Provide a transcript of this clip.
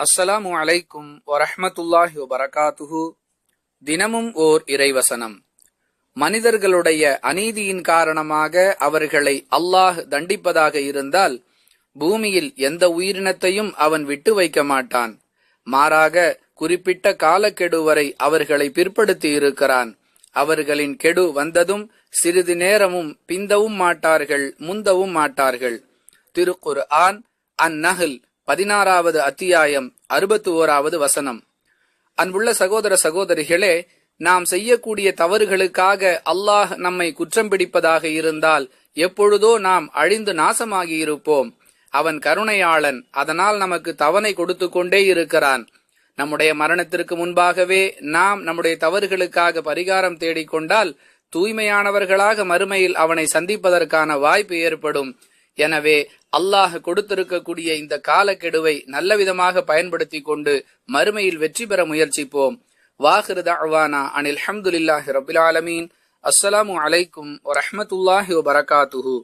அஸ்ஸலாமு அலைக்கும் வரஹமத்துல்லாஹி வபரகாத்துஹு. தினமும் ஓர் இறைவசனம். மனிதர்களுடைய அநீதியின் காரணமாக அவர்களை அல்லாஹ் தண்டிப்பதாக இருந்தால் பூமியில் எந்த உயிரினத்தையும் அவன் விட்டு வைக்க மாட்டான். மாறாக குறிப்பிட்ட காலக்கெடு வரை அவர்களை பிற்படுத்தி இருக்கிறான். அவர்களின் கெடு வந்ததும் சிறிது நேரமும் பிந்தவும் மாட்டார்கள் முந்தவும் மாட்டார்கள். திருக்குர் ஆன் அந்நகல் பதினாறாவது அத்தியாயம் அறுபத்தி ஓராவது வசனம். அன்புள்ள சகோதர சகோதரிகளே நாம் செய்யக்கூடிய தவறுகளுக்காக அல்லாஹ் நம்மை குற்றம் பிடிப்பதாக இருந்தால் எப்பொழுதோ நாம் அழிந்து நாசமாகி இருப்போம். அவன் கருணையாளன் அதனால் நமக்கு தவணை கொடுத்து கொண்டே இருக்கிறான். நம்முடைய மரணத்திற்கு முன்பாகவே நாம் நம்முடைய தவறுகளுக்காக பரிகாரம் தேடிக்கொண்டால் தூய்மையானவர்களாக மறுமையில் அவனை சந்திப்பதற்கான வாய்ப்பு ஏற்படும். எனவே அல்லாஹ் கொடுத்திருக்கக்கூடிய இந்த காலக்கெடுவை நல்ல விதமாக பயன்படுத்தி கொண்டு மறுமையில் வெற்றி பெற முயற்சிப்போம். வாஹிரு தஅவானா அனில் ஹம்துல்லாஹி ரபுல் ஆலமீன். அஸ்ஸலாமு அலைக்கும் வரமத்துல்லாஹி வரகாத்துஹூ